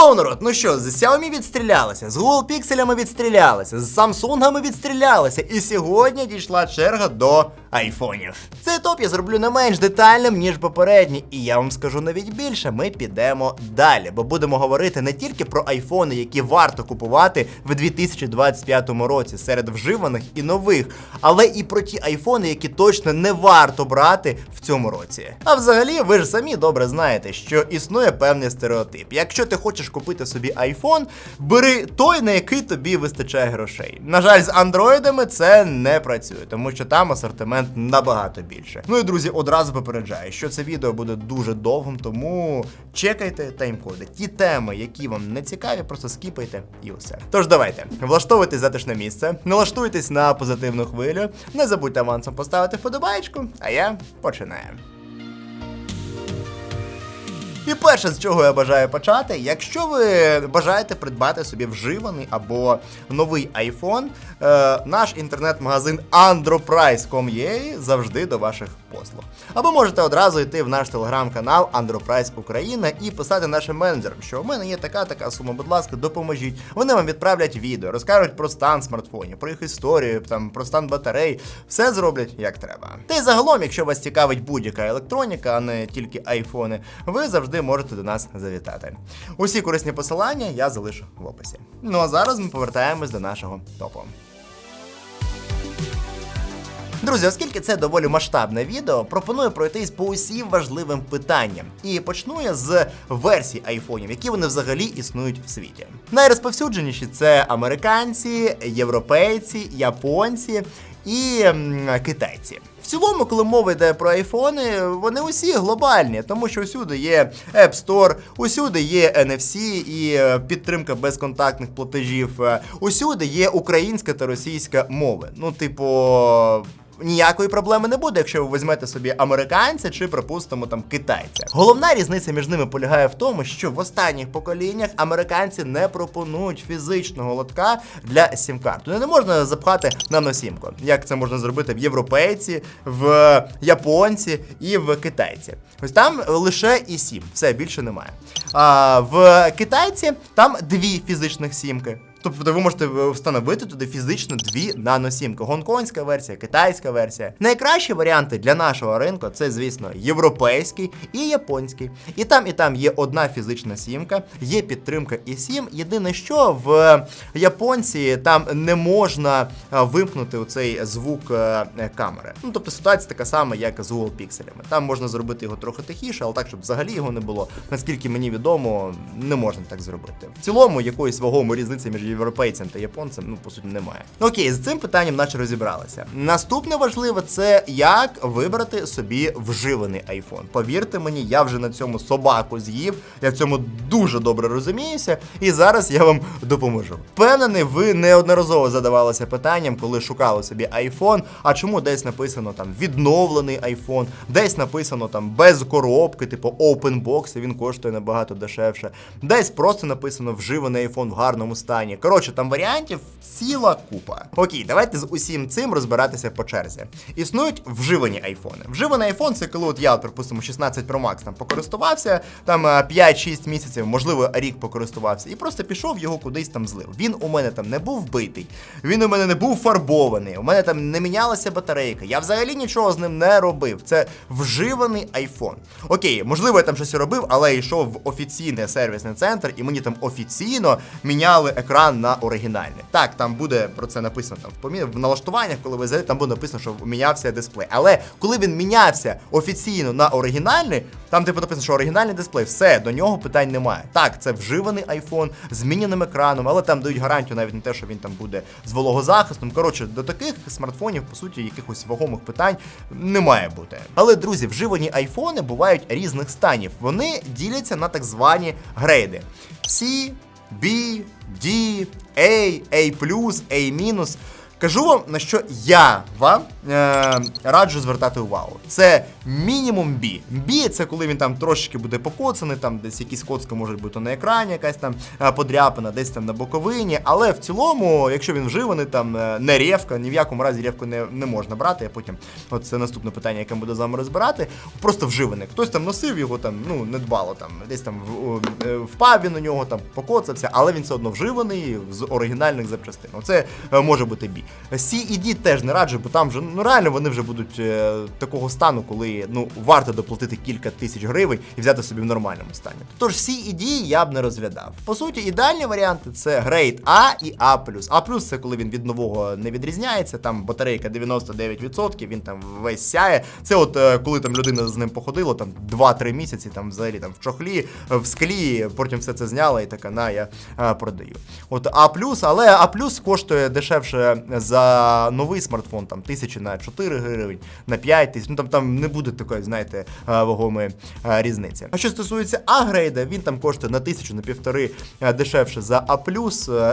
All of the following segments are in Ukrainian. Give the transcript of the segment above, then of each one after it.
Hello, народ! Ну що, з Xiaomi відстрілялися, з Google Pixel відстрілялися, з Samsung відстрілялися, і сьогодні дійшла черга до айфонів. Цей топ я зроблю не менш детальним, ніж попередній, і я вам скажу навіть більше, ми підемо далі, бо будемо говорити не тільки про айфони, які варто купувати в 2025 році серед вживаних і нових, але і про ті айфони, які точно не варто брати в цьому році. А взагалі, ви ж самі добре знаєте, що існує певний стереотип. Якщо ти хочеш купити собі айфон, бери той, на який тобі вистачає грошей. На жаль, з андроїдами це не працює, тому що там асортимент набагато більше. Ну і друзі, одразу попереджаю, що це відео буде дуже довгим, тому чекайте таймкоди. Ті теми, які вам не цікаві, просто скіпайте і усе. Тож давайте, влаштовуйтесь затишне місце, налаштуйтесь на позитивну хвилю, не забудьте авансом поставити вподобаєчку, а я починаю. І перше, з чого я бажаю почати, якщо ви бажаєте придбати собі вживаний або новий iPhone, е, наш інтернет-магазин androprice.com.ua завжди до ваших послуг. Або можете одразу йти в наш телеграм-канал Androprice Україна і писати нашим менеджерам, що у мене є така така сума, будь ласка, допоможіть. Вони вам відправлять відео, розкажуть про стан смартфонів, про їх історію, там про стан батарей. Все зроблять як треба. Та й загалом, якщо вас цікавить будь-яка електроніка, а не тільки айфони, ви завжди можете до нас завітати. Усі корисні посилання я залишу в описі. Ну а зараз ми повертаємось до нашого топу. Друзі, оскільки це доволі масштабне відео, пропоную пройтись по усім важливим питанням. І почну я з версій айфонів, які вони взагалі існують в світі. Найрозповсюдженіші це американці, європейці, японці і китайці. В цілому, коли мова йде про айфони, вони усі глобальні, тому що усюди є App Store, усюди є NFC і е, підтримка безконтактних платежів, усюди є українська та російська мови. Ну, типу. Ніякої проблеми не буде, якщо ви візьмете собі американця чи, припустимо, там китайця. Головна різниця між ними полягає в тому, що в останніх поколіннях американці не пропонують фізичного лотка для сім-карт. Не можна запхати наносімку, як це можна зробити в європейці, в японці і в китайці. Ось там лише і сім, все більше немає. А в китайці там дві фізичних сімки. Тобто ви можете встановити туди фізично дві наносімки. Гонконгська версія, китайська версія. Найкращі варіанти для нашого ринку це, звісно, європейський і японський. І там, і там є одна фізична сімка, є підтримка і сім. Єдине, що в японці там не можна вимкнути оцей звук е, е, камери. Ну тобто ситуація така сама, як з Google пікселями. Там можна зробити його трохи тихіше, але так, щоб взагалі його не було. Наскільки мені відомо, не можна так зробити. В цілому якоїсь вагомої різниці між європейцем та японцем, ну по суті, немає. Окей, з цим питанням наче розібралися. Наступне важливе це як вибрати собі вживаний iPhone. Повірте мені, я вже на цьому собаку з'їв, я в цьому дуже добре розуміюся, і зараз я вам допоможу. Впевнений, ви неодноразово задавалися питанням, коли шукали собі iPhone, а чому десь написано там відновлений iPhone, десь написано там без коробки, типу Open Box, він коштує набагато дешевше. Десь просто написано вживаний iPhone в гарному стані. Коротше, там варіантів ціла купа. Окей, давайте з усім цим розбиратися по черзі. Існують вживані айфони. Вживаний айфон це коли от я, припустимо, 16 Pro Max там покористувався, там е, 5-6 місяців, можливо, рік покористувався, і просто пішов його кудись там злив. Він у мене там не був вбитий, він у мене не був фарбований, у мене там не мінялася батарейка. Я взагалі нічого з ним не робив. Це вживаний айфон. Окей, можливо, я там щось робив, але йшов в офіційний сервісний центр, і мені там офіційно міняли екран на оригінальний. Так, там буде про це написано там в помі... в налаштуваннях, коли ви зайдете, там буде написано, що мінявся дисплей. Але коли він мінявся офіційно на оригінальний, там типу написано, що оригінальний дисплей, все, до нього питань немає. Так, це вживаний iPhone з зміненим екраном, але там дають гарантію навіть не те, що він там буде з вологозахистом. Коротше, до таких смартфонів, по суті, якихось вагомих питань не має бути. Але, друзі, вживані айфони бувають різних станів. Вони діляться на так звані грейди. C, B, D, A, A+, A-. Кажу вам, на що я вам е, раджу звертати увагу. Це мінімум B. B це коли він там трошечки буде покоцаний, там десь якісь коцки можуть бути на екрані, якась там е, подряпина, десь там на боковині. Але в цілому, якщо він вживаний, там е, не ревка, ні в якому разі ревку не, не можна брати. Я потім, от це наступне питання, яке ми буду з вами розбирати. Просто вживаний. Хтось там носив його, там, ну, не дбало, там, десь там впав він у нього, там покоцався, але він все одно вживаний з оригінальних запчастин. Це може бути бій. C і D теж не раджу, бо там вже ну реально вони вже будуть е, такого стану, коли ну варто доплатити кілька тисяч гривень і взяти собі в нормальному стані. Тож C і D я б не розглядав. По суті, ідеальні варіанти це грейд А і А+. А+, це коли він від нового не відрізняється, там батарейка 99%, він там весь сяє. Це от е, коли там людина з ним походила, там 2-3 місяці, там взагалі там в чохлі, в склі, потім все це зняла і така, на, я е, продаю. От А+, але А+, коштує дешевше за новий смартфон, там тисячі на 4 гривень, на 5 тисяч, ну там, там не буде такої, знаєте, вагомої різниці. А що стосується А-грейда, він там коштує на тисячу, на півтори дешевше за А+,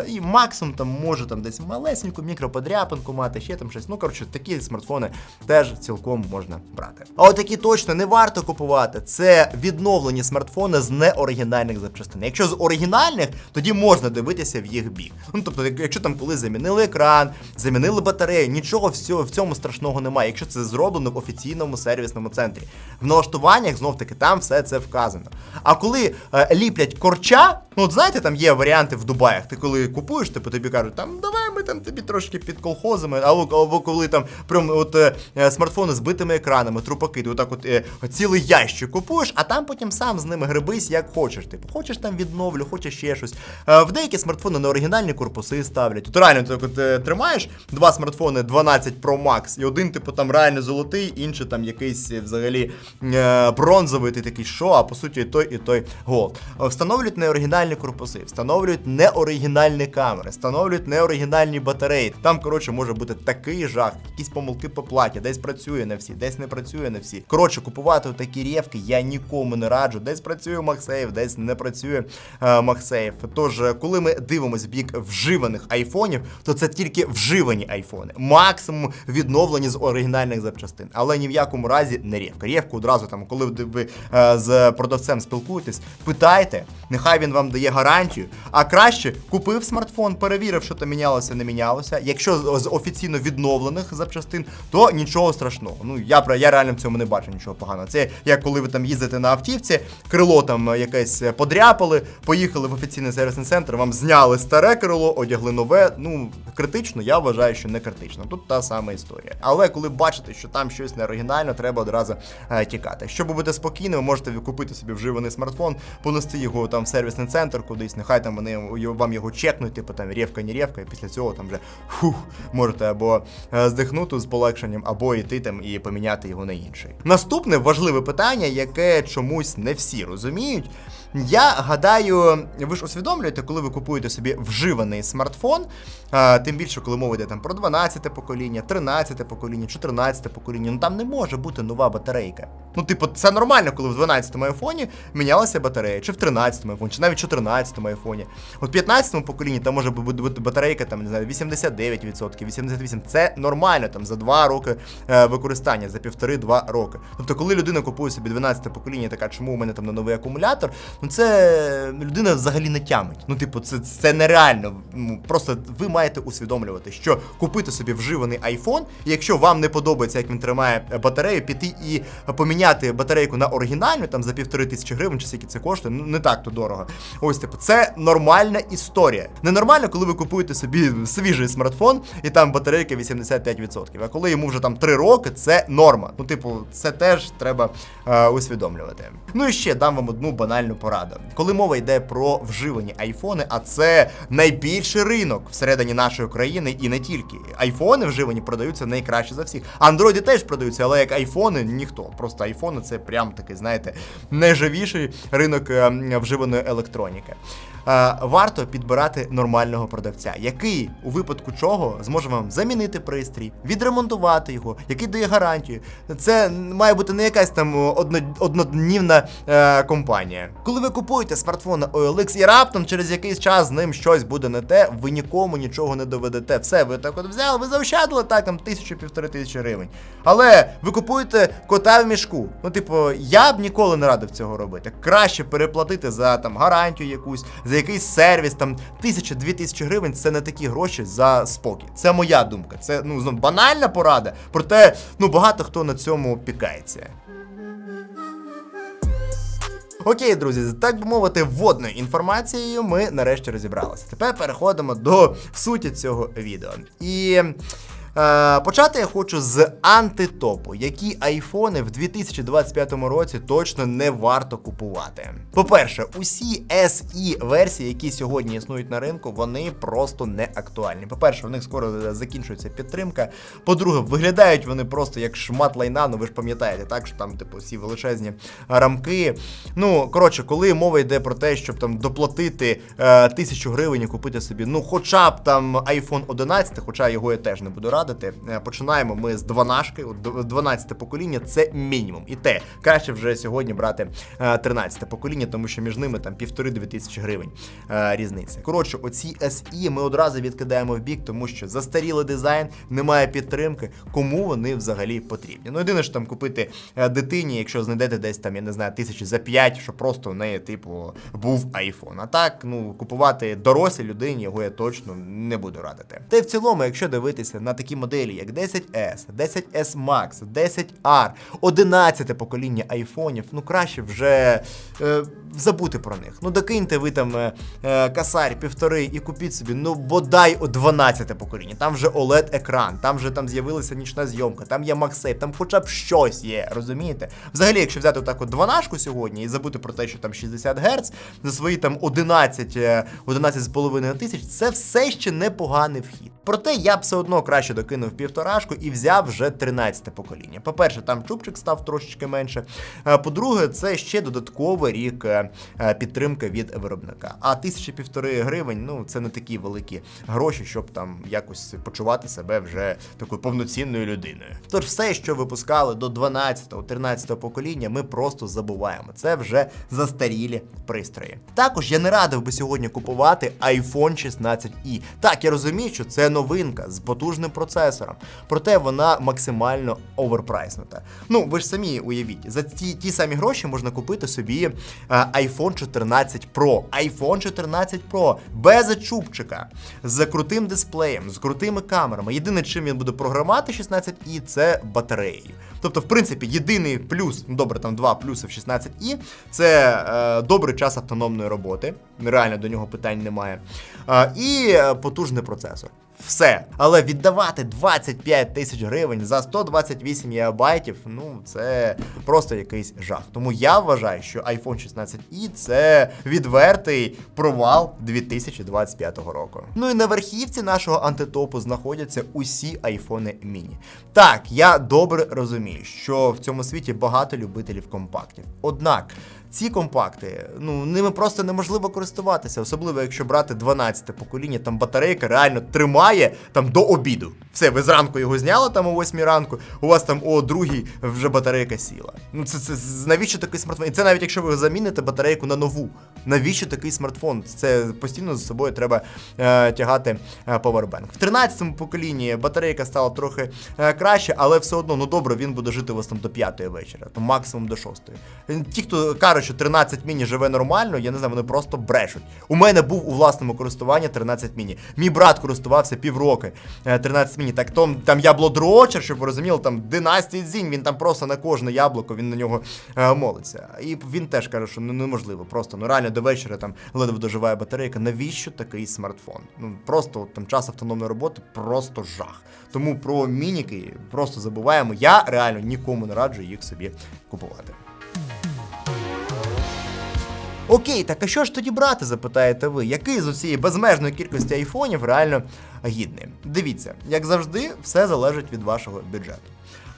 і максимум там може там десь малесеньку мікроподряпинку мати, ще там щось. Ну, коротше, такі смартфони теж цілком можна брати. А от такі точно не варто купувати. Це відновлені смартфони з неоригінальних запчастин. Якщо з оригінальних, тоді можна дивитися в їх бік. Ну тобто, якщо там коли замінили екран, замінили батарею, нічого всього в цьому страшного немає. Якщо це зроблено в офіційному сервісному центрі. В налаштуваннях знов таки там все це вказано. А коли е, ліплять корча, ну от знаєте, там є варіанти в Дубаях. Ти коли купуєш, типу тобі кажуть, там давай ми там тобі трошки під колхозами, або, або коли там прям от е, е, смартфони з битими екранами, трупаки, ти отак от е, цілий ящик купуєш, а там потім сам з ними грибись як хочеш. Типу, хочеш там відновлю, хочеш ще щось. Е, в деякі смартфони на оригінальні корпуси ставлять. От реально ти так от е, тримаєш два смартфони 12 Pro Max, і один, типу, там реально золотий, інший там якийсь е, взагалі е, бронзовий, ти такий, що, а по суті і той, і той голд. Встановлюють неоригінальні корпуси, встановлюють неоригінальні камери, встановлюють неоригінальні батареї. Там, коротше, може бути такий жах, якісь помилки по платі, десь працює на всі, десь не працює на всі. Коротше, купувати такі рєвки я нікому не раджу. Десь працює Максейв, десь не працює е, Максейв. Тож, е, коли ми дивимося в бік вживаних айфонів, то це тільки вживані айфони. Максимум відновлені з оригінальних запчастин. Але ні в якому разі не рєвка. Рєвку одразу там, коли ви е, з продавцем спілкуєтесь, питайте, нехай він вам дає гарантію. А краще купив смартфон, перевірив, що там мінялося, не мінялося. Якщо з- офіційно відновлених запчастин, то нічого страшного. Ну я про я реально в цьому не бачу нічого поганого. Це як коли ви там їздите на автівці, крило там е, якесь е, подряпали, поїхали в офіційний сервісний центр, вам зняли старе крило, одягли нове. Ну критично, я вважаю, що не критично. Тут та сама історія. Але коли бачите, що там щось не оригінально, треба одразу е, тікати. Щоб бути спокійним, ви можете купити собі вживаний смартфон, понести його там в сервісний центр кудись, нехай там вони вам його чекнуть, типу там рєвка, не рєвка, і після цього там вже фух, можете або е, здихнути з полегшенням, або йти там і поміняти його на інший. Наступне важливе питання, яке чомусь не всі розуміють. Я гадаю, ви ж усвідомлюєте, коли ви купуєте собі вживаний смартфон, тим більше, коли мова йде там про 12 покоління, 13 покоління, 14 покоління, ну там не може бути нова батарейка. Ну, типу, це нормально, коли в 12-му айфоні мінялася батарея, чи в 13-му айфоні, чи навіть в 14-му айфоні. От в 15-му поколінні там може бути батарейка там, не знаю, 89%, 88%. Це нормально там за 2 роки е, використання, за півтори-два роки. Тобто, коли людина купує собі 12-те покоління, така, чому у мене там на новий акумулятор, ну це людина взагалі не тямить. Ну, типу, це, це нереально. Ну, Просто ви маєте усвідомлювати, що купити собі вживаний і якщо вам не подобається, як він тримає батарею, піти і поміняти батарейку на оригінальну там за півтори тисячі гривень, чи скільки це коштує, ну не так то дорого. Ось типу, це нормальна історія. Ненормально, коли ви купуєте собі свіжий смартфон, і там батарейка 85%. А коли йому вже там 3 роки, це норма. Ну, типу, це теж треба е, усвідомлювати. Ну і ще дам вам одну банальну пораду. Коли мова йде про вживані айфони, а це найбільший ринок всередині нашої країни і не тільки. Айфони вживані продаються найкраще за всіх. Андроїди теж продаються, але як айфони ніхто. Просто айфони це прям такий, знаєте, найживіший ринок е, вживаної електроніки. Е, Варто підбирати нормального продавця, який у випадку чого зможе вам замінити пристрій, відремонтувати його, який дає гарантію. Це має бути не якась там одно- одноднівна е, компанія. Коли коли ви купуєте смартфон на OLX і раптом через якийсь час з ним щось буде не те, ви нікому нічого не доведете. Все, ви так от взяли, ви заощадили так там тисячу півтори тисячі гривень. Але ви купуєте кота в мішку. Ну, типу, я б ніколи не радив цього робити. Краще переплатити за там гарантію якусь, за якийсь сервіс, там тисяча-дві тисячі гривень це не такі гроші за спокій. Це моя думка. Це ну знову банальна порада. Проте ну багато хто на цьому пікається. Окей, друзі, так би мовити, вводною інформацією ми нарешті розібралися. Тепер переходимо до суті цього відео. І. Е, почати я хочу з антитопу, які айфони в 2025 році точно не варто купувати. По-перше, усі SE версії, які сьогодні існують на ринку, вони просто не актуальні. По-перше, в них скоро закінчується підтримка. По-друге, виглядають вони просто як шмат лайна. Ну ви ж пам'ятаєте, так що там, типу, всі величезні рамки. Ну коротше, коли мова йде про те, щоб там доплатити е, тисячу гривень і купити собі, ну хоча б там iPhone 11, хоча його я теж не буду радити. Е, Починаємо ми з 12, от 12 покоління, це мінімум. І те, краще вже сьогодні брати е, 13 покоління, тому що між ними там півтори-дві тисячі гривень е, різниця. Коротше, оці SE ми одразу відкидаємо в бік, тому що застарілий дизайн, немає підтримки. Кому вони взагалі потрібні? Ну, єдине ж там купити е, дитині, якщо знайдете десь там, я не знаю, тисячі за 5, щоб просто в неї, типу, був iPhone. А так, ну, купувати дорослій людині його я точно не буду радити. Та й в цілому, якщо дивитися на такі моделі, як 10S, 10S Max, 10R, 11 покоління айфонів, ну краще вже е, забути про них. Ну докиньте ви там е, е, касарь півтори і купіть собі, ну бодай о 12 покоління. Там вже oled екран там вже там з'явилася нічна зйомка, там є MagSafe, там хоча б щось є, розумієте? Взагалі, якщо взяти отак от 12 сьогодні і забути про те, що там 60 Гц за свої там 11, е, 11,5 тисяч, це все ще непоганий вхід. Проте я б все одно краще докинув півторашку і взяв вже 13 покоління. По-перше, там чубчик став трошечки менше. Е, По-друге, це ще додатковий рік е, е, підтримки від виробника. А тисячі півтори гривень, ну це не такі великі гроші, щоб там якось почувати себе вже такою повноцінною людиною. Тож все, що випускали до 12-13 покоління, ми просто забуваємо. Це вже застарілі пристрої. Також я не радив би сьогодні купувати iPhone 16i. Так, я розумію, що це новинка з потужним процесором, проте вона максимально оверпрайснута. Ну, ви ж самі уявіть, за ті, ті самі гроші можна купити собі е, iPhone 14 Pro. iPhone 14 Pro без чубчика, з крутим дисплеєм, з крутими камерами. Єдине, чим він буде програмати 16i, це батареєю. Тобто, в принципі, єдиний плюс, ну добре, там два плюси в 16i, це е, добрий час автономної роботи. Реально до нього питань немає. Е, і е, потужний процесор. Все. Але віддавати 25 тисяч гривень за 128 гігабайтів, ну це просто якийсь жах. Тому я вважаю, що iPhone 16i це відвертий провал 2025 року. Ну і на верхівці нашого антитопу знаходяться усі айфони міні. Так, я добре розумію, що в цьому світі багато любителів компактів. Однак. Ці компакти, ну ними просто неможливо користуватися, особливо якщо брати 12-те покоління, там батарейка реально тримає там до обіду. Все, ви зранку його зняли там о 8 ранку, у вас там о 2 вже батарейка сіла. Ну це, це навіщо такий смартфон? І це навіть якщо ви заміните батарейку на нову. Навіщо такий смартфон? Це постійно з собою треба е, тягати е, повербенк. В 13-му поколінні батарейка стала трохи е, краще, але все одно, ну добре, він буде жити у вас там до 5-ї вечора, то максимум до 6-ї. Ті, хто кажуть, що 13 міні живе нормально, я не знаю, вони просто брешуть. У мене був у власному користуванні 13 міні. Мій брат користувався півроки е, 13 міні. Так там, там яблодрочер, щоб ви розуміли, там династії дзінь, він там просто на кожне яблуко, він на нього е, молиться. І він теж каже, що ну неможливо. Просто ну реально до вечора там ледве доживає батарейка. Навіщо такий смартфон? Ну просто там час автономної роботи просто жах. Тому про мініки просто забуваємо. Я реально нікому не раджу їх собі купувати. Окей, так а що ж тоді брати, запитаєте ви? Який з усієї безмежної кількості айфонів реально гідний? Дивіться, як завжди, все залежить від вашого бюджету.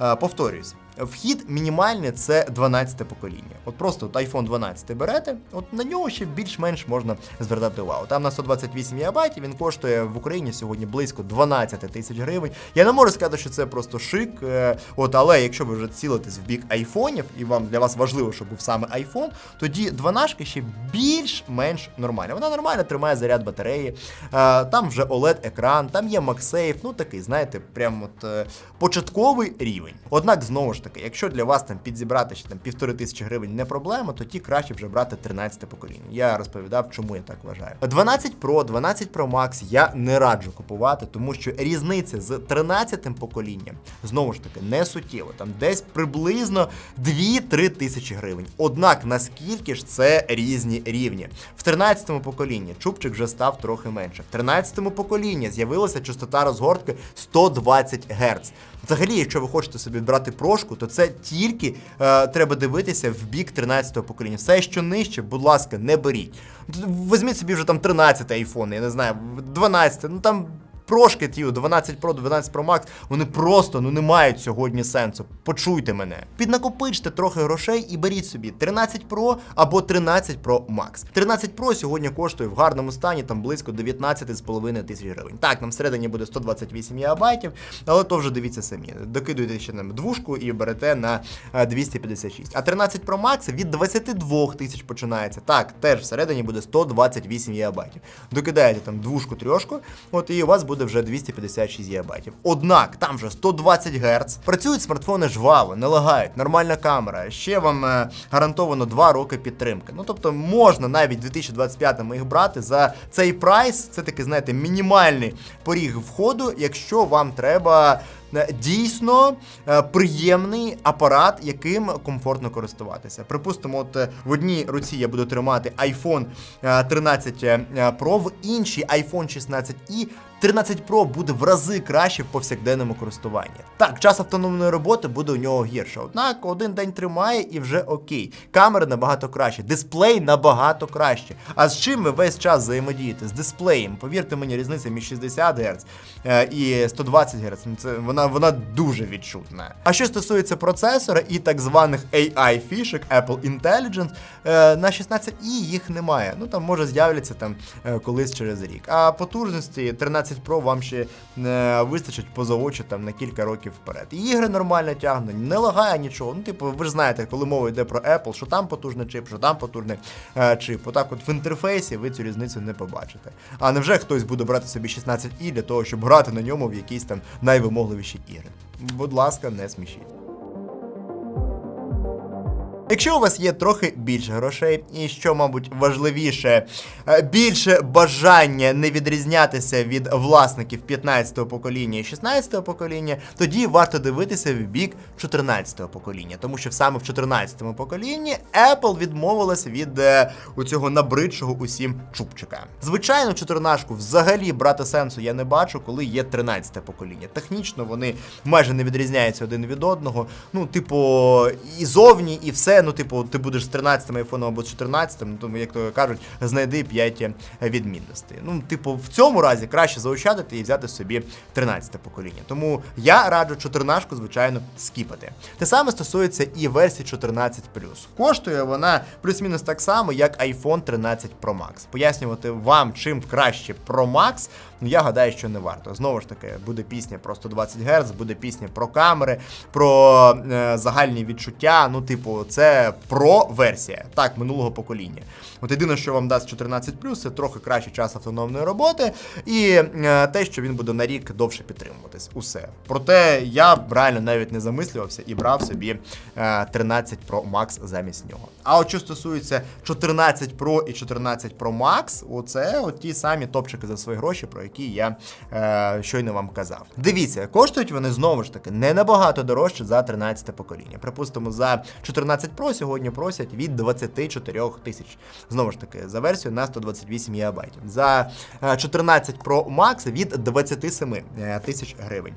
Е, повторюсь, Вхід мінімальний це 12 покоління. От просто от iPhone 12 берете, от на нього ще більш-менш можна звертати увагу. Там на 128 ГБ він коштує в Україні сьогодні близько 12 тисяч гривень. Я не можу сказати, що це просто шик. е, От, але якщо ви вже цілитесь в бік айфонів, і вам для вас важливо, щоб був саме iPhone, тоді 12 ще більш-менш нормальна. Вона нормально тримає заряд батареї. Е, Там вже OLED-екран, там є MagSafe, ну такий, знаєте, прям от е, початковий рівень. Однак, знову ж таки, якщо для вас там підзібрати ще там півтори тисячі гривень не проблема, тоді краще вже брати 13 покоління. Я розповідав, чому я так вважаю. 12 Pro, 12 Pro Max я не раджу купувати, тому що різниця з 13 поколінням знову ж таки не суттєво. Там десь приблизно 2-3 тисячі гривень. Однак наскільки ж це різні рівні? В 13 поколінні чубчик вже став трохи менше. В 13 поколінні з'явилася частота розгортки 120 Гц. Взагалі, якщо ви хочете собі брати прошку, то це тільки е, треба дивитися в бік 13-го покоління. Все, що нижче, будь ласка, не беріть. Візьміть собі вже там 13 айфон, я не знаю, 12, ну там. Прошки ті 12 Pro, 12 Pro Max, вони просто ну не мають сьогодні сенсу. Почуйте мене. Піднакопичте трохи грошей і беріть собі 13 Pro або 13 Pro Max. 13 Pro сьогодні коштує в гарному стані там близько 19,5 тисяч гривень. Так, нам всередині буде 128 ГБ, але то вже дивіться самі. Докидуєте ще нам двушку і берете на е, 256. А 13 Pro Max від 22 тисяч починається. Так, теж всередині буде 128 ГБ. Докидаєте там двушку трьошку, от і у вас буде вже 256 ГБ. Однак там вже 120 Гц. Працюють смартфони жваво, не лагають, нормальна камера. Ще вам е, гарантовано 2 роки підтримки. Ну тобто можна навіть в 2025-му їх брати за цей прайс. Це такий, знаєте, мінімальний поріг входу, якщо вам треба. е, Дійсно е, приємний апарат, яким комфортно користуватися. Припустимо, от е, в одній руці я буду тримати iPhone е, 13 е, Pro, в іншій iPhone 16i 13 Pro буде в рази краще в повсякденному користуванні. Так, час автономної роботи буде у нього гірше. Однак один день тримає і вже окей. Камери набагато краще, дисплей набагато краще. А з чим ви весь час взаємодієте? З дисплеєм. Повірте мені, різниця між 60 Гц е, і 120 Гц. ну, Це вона, вона дуже відчутна. А що стосується процесора і так званих AI фішек Apple Intelligence, е, на 16i їх немає. Ну там може з'являться там е, колись через рік. А потужності 13 Pro вам ще не вистачить поза очі там на кілька років вперед. І ігри нормально тягнуть, не лагає нічого. Ну, типу, ви ж знаєте, коли мова йде про Apple, що там потужний чип, що там потужний е, чип. Отак, от в інтерфейсі ви цю різницю не побачите. А невже хтось буде брати собі 16i для того, щоб грати на ньому в якісь там найвимогливіші ігри? Будь ласка, не смішіть. Якщо у вас є трохи більше грошей, і що, мабуть, важливіше, е, більше бажання не відрізнятися від власників 15-го покоління і 16-го покоління, тоді варто дивитися в бік 14-го покоління, тому що саме в 14-му поколінні Apple відмовилася від е, у цього набридшого усім чубчика. Звичайно, 14-ку взагалі брати сенсу я не бачу, коли є 13-те покоління. Технічно вони майже не відрізняються один від одного. Ну, типу, і зовні, і все. Ну, типу, ти будеш з 13 айфоном або з 14, ну, тому, як то кажуть, знайди 5 відмінностей. Ну, типу, в цьому разі краще заощадити і взяти собі 13 покоління. Тому я раджу 14, звичайно, скіпати. Те саме стосується і версії 14 Коштує вона плюс-мінус так само, як iPhone 13 Pro Max. Пояснювати вам, чим краще Pro Max, ну я гадаю, що не варто. Знову ж таки, буде пісня про 120 Гц, буде пісня про камери, про е, загальні відчуття. Ну, типу, це про версія так минулого покоління. От єдине, що вам дасть 14 це трохи кращий час автономної роботи, і е, те, що він буде на рік довше підтримуватись. Усе. Проте я реально навіть не замислювався і брав собі е, 13 Pro Max замість нього. А от що стосується 14 Pro і 14 Pro Max, оце от ті самі топчики за свої гроші, про які я е, щойно вам казав. Дивіться, коштують вони знову ж таки не набагато дорожче за 13 покоління. Припустимо, за 14 Pro сьогодні просять від 24 тисяч. Знову ж таки, за версію на 128 ГБ. За е, 14 Pro Max від 27 е, тисяч гривень.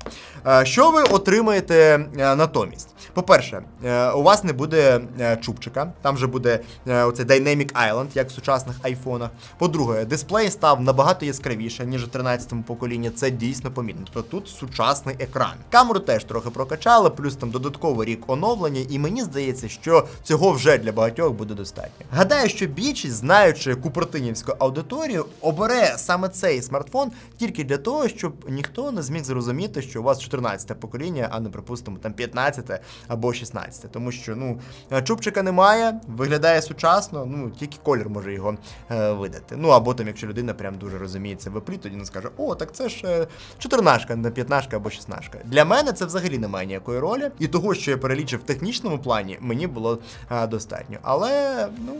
Е, Що ви отримаєте е, натомість? По-перше, е, у вас не буде е, чубчика, там же буде е, оцей Dynamic Island, як в сучасних айфонах. По-друге, дисплей став набагато яскравіше, ніж у 13-му поколінні. Це дійсно помітно. Тобто тут сучасний екран. Камеру теж трохи прокачали, плюс там додатковий рік оновлення, і мені здається, що цього вже для багатьох буде достатньо. Гадаю, що більшість, знаючи купертинівську аудиторію, обере саме цей смартфон тільки для того, щоб ніхто не зміг зрозуміти, що у вас 14-те покоління, а не припустимо там 15 або 16. Тому що ну чубчика немає, виглядає сучасно, ну тільки колір може його е, видати. Ну або там, якщо людина прям дуже розуміється в еплі, тоді не скаже: О, так це ж е, 14, не 15 або 16. Для мене це взагалі не має ніякої ролі. І того, що я перелічив в технічному плані, мені було е, достатньо. Але ну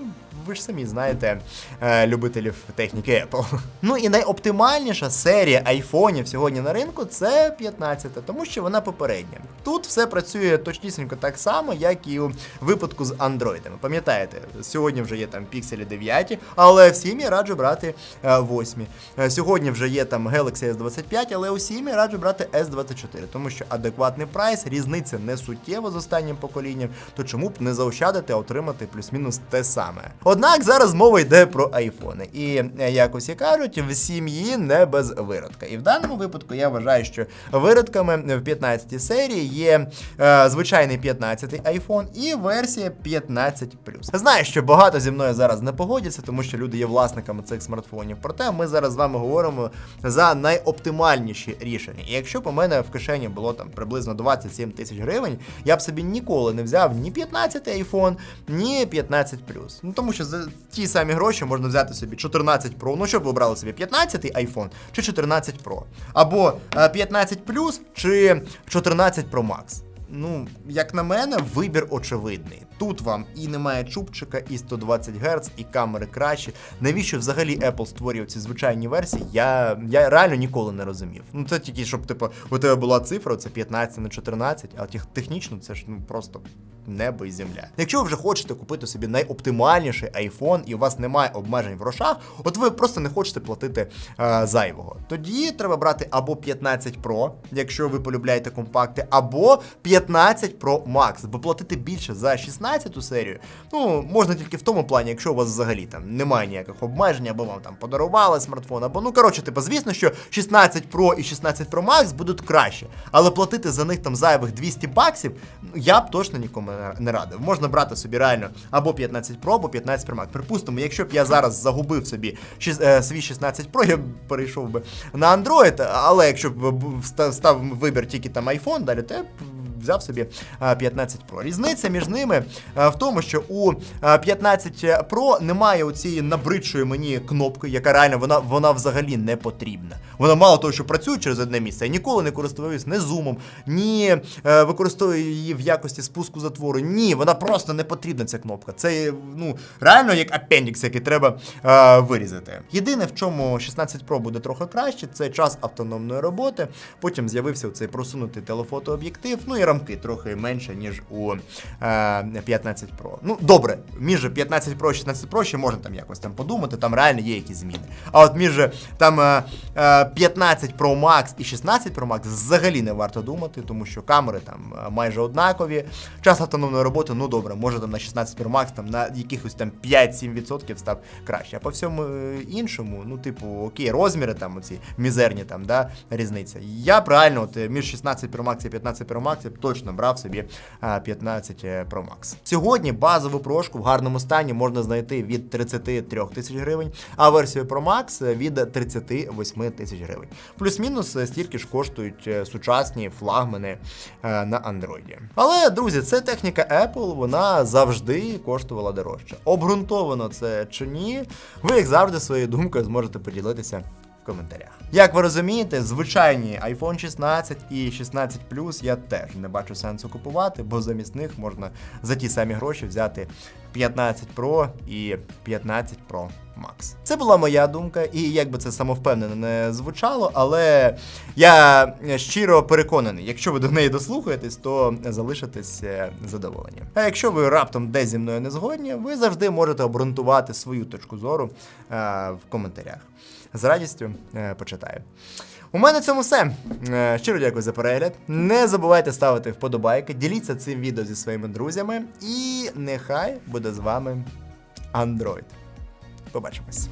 ви ж самі знаєте е, любителів техніки Apple. Ну і найоптимальніша серія айфонів сьогодні на ринку це 15, тому що вона попередня. Тут все працює точнісінько так само, як і у випадку з андроїдами. Пам'ятаєте, сьогодні вже є там пікселі 9, але всім я раджу брати е, 8. Е, Сьогодні вже є там Galaxy S25, але усім я раджу брати S24, тому що адекватний прайс, різниця не суттєва з останнім поколінням, то чому б не заощадити, а отримати плюс-мінус те саме. Однак зараз мова йде про айфони. І е, як усі кажуть, в сім'ї не без виродка. І в даному випадку я вважаю, що виродками в 15 серії є е, звичайний 15 iPhone і версія 15 Знаю, що багато зі мною зараз не погодяться, тому що люди є власниками цих смартфонів. Проте ми зараз з вами говоримо за найоптимальніші рішення. І якщо б у мене в кишені було там приблизно 27 тисяч гривень, я б собі ніколи не взяв ні 15 iPhone, ні 15 Ну тому що за ті самі гроші можна взяти собі 14 Pro. Ну що б ви брали собі 15 iPhone чи 14 Pro? Або е, 15 чи 14 Pro Max. Ну, як на мене, вибір очевидний. Тут вам і немає чубчика, і 120 Гц, і камери кращі. Навіщо взагалі Apple створює ці звичайні версії? Я, я реально ніколи не розумів. Ну це тільки щоб, типу, у тебе була цифра, це 15 на 14, а тех- технічно це ж ну просто. Небо і земля. Якщо ви вже хочете купити собі найоптимальніший iPhone і у вас немає обмежень в грошах, от ви просто не хочете платити е, зайвого. Тоді треба брати або 15 Pro, якщо ви полюбляєте компакти, або 15 Pro Max, бо платити більше за 16 серію, ну можна тільки в тому плані, якщо у вас взагалі там немає ніяких обмежень, або вам там подарували смартфон, або ну коротше, типу, звісно, що 16 Pro і 16 Pro Max будуть краще, але платити за них там зайвих 200 баксів, ну, я б точно нікому не- не радив. Можна брати собі реально або 15 Pro, або 15 Pro Max. Припустимо, якщо б я зараз загубив собі е, свій 16 Pro, я б перейшов би на Android, але якщо б став вибір тільки там iPhone, далі то я б взяв собі е, 15 Pro. Різниця між ними е, в тому, що у е, 15 Pro немає оцієї набридшої мені кнопки, яка реально вона, вона взагалі не потрібна. Вона мало того, що працює через одне місце. Я ніколи не користуюсь ні зумом, ні е, використовую її в якості спуску затвору. Ні, вона просто не потрібна ця кнопка. Це ну реально як апендікс, який треба е, вирізати. Єдине, в чому 16 Pro буде трохи краще, це час автономної роботи. Потім з'явився цей просунутий телефотооб'єктив, ну і рамки трохи менше, ніж у е, 15 Pro. Ну, добре, між 15 Pro і 16 Pro ще можна там якось там подумати, там реально є якісь зміни. А от між там е, е, 15 Pro Max і 16 Pro Max взагалі не варто думати, тому що камери там е, майже однакові. Час автономної роботи, ну добре, може там на 16 Pro Max там на якихось там 5-7% став краще. А по всьому е, іншому, ну, типу, окей, розміри там оці мізерні там, да, різниця. Я б реально от, е, між 16 Pro Max і 15 Pro Max точно брав собі е, 15 Pro Max. Сьогодні базову прошку в гарному стані можна знайти від 33 тисяч гривень, а версію Pro Max е, від 38 тисяч гривень. Плюс-мінус е, стільки ж коштують е, сучасні флагмани е, на Android. Але, друзі, це техніка Apple, вона завжди коштувала дорожче. Обґрунтовано це чи ні, ви, як завжди, своєю думкою зможете поділитися коментарях. Як ви розумієте, звичайні iPhone 16 і 16 Plus я теж не бачу сенсу купувати, бо замість них можна за ті самі гроші взяти 15 Pro і 15 Pro Max. Це була моя думка, і як би це самовпевнено не звучало, але я щиро переконаний, якщо ви до неї дослухаєтесь, то залишитесь е, задоволені. А якщо ви раптом десь зі мною не згодні, ви завжди можете обґрунтувати свою точку зору е, в коментарях. З радістю е, почитаю. У мене цьому все. Е, Щиро дякую за перегляд. Не забувайте ставити вподобайки, діліться цим відео зі своїми друзями, і нехай буде з вами Android. Побачимось.